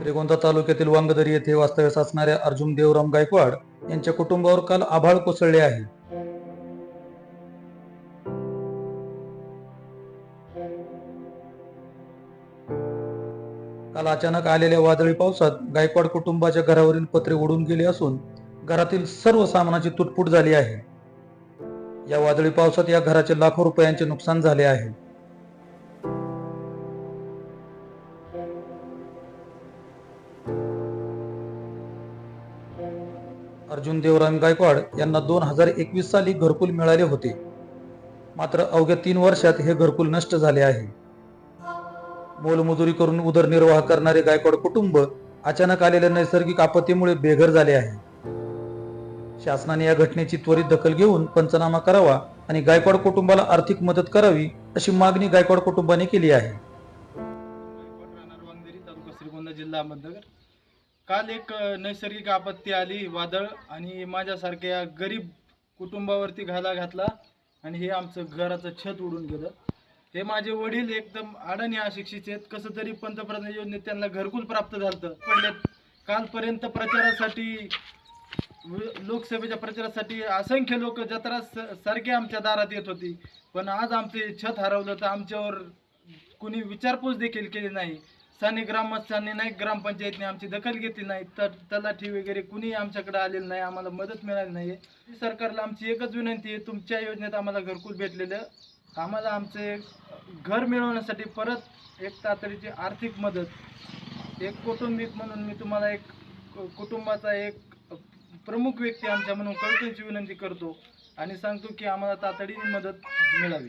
श्रीगोंदा तालुक्यातील वांगदरी येथे वास्तव्यास असणाऱ्या अर्जुन देवराम गायकवाड यांच्या कुटुंबावर काल आभाळ कोसळले आहे. काल अचानक आलेल्या वादळी पावसात गायकवाड कुटुंबाच्या घरावरील पत्रे उडून गेले असून घरातील सर्व सामानाची तुटफूट झाली आहे. या वादळी पावसात या घराचे लाखो रुपयांचे नुकसान झाले आहे. अर्जुन देवराम गायकवाड यांना दोन हजार एकवीस साली घरकुल मिळाले होते. मात्र अवघ्या तीन वर्षात हे घरकुल नष्ट झाले आहे. मोलमजुरी करून उदरनिर्वाह करणारे गायकवाड कुटुंब अचानक आलेल्या नैसर्गिक आपत्तीमुळे बेघर झाले आहे. शासनाने या घटनेची त्वरित दखल घेऊन पंचनामा करावा आणि गायकवाड कुटुंबाला आर्थिक मदत करावी अशी मागणी गायकवाड कुटुंबाने केली आहे. जिल्हा अहमदनगर. काल एक नैसर्गिक आपत्ती आली वादळ आणि माझ्यासारख्या गरीब कुटुंबावरती घाला घातला आणि हे आमचं घराचं छत उडून गेलं. हे माझे वडील एकदम अडाणी अशिक्षित आहेत. कसं तरी पंतप्रधान योजनेत त्यांना घरकुल प्राप्त झालं पडलेत. कालपर्यंत प्रचारासाठी लोकसभेच्या प्रचारासाठी असंख्य लोक जत्रा स- सारखे आमच्या दारात येत होती. पण आज आमचे छत हरवलं तर आमच्यावर कुणी विचारपूस देखील केली नाही. स्थानिक ग्रामस्थांनी नाही ग्रामपंचायतने आमची दखल घेतली नाही तर तलाठी वगैरे कुणीही आमच्याकडे आलेलं नाही आम्हाला मदत मिळाली नाही सरकारला आमची एकच विनंती आहे तुमच्या योजनेत आम्हाला घरकुल भेटलेलं आम्हाला आमचे घर मिळवण्यासाठी परत एक तातडीची आर्थिक मदत एक कौटुंबिक म्हणून मी तुम्हाला एक कुटुंबाचा एक प्रमुख व्यक्ती आमच्या म्हणून कळकळीची विनंती करतो आणि सांगतो की आम्हाला तातडीने मदत मिळावी.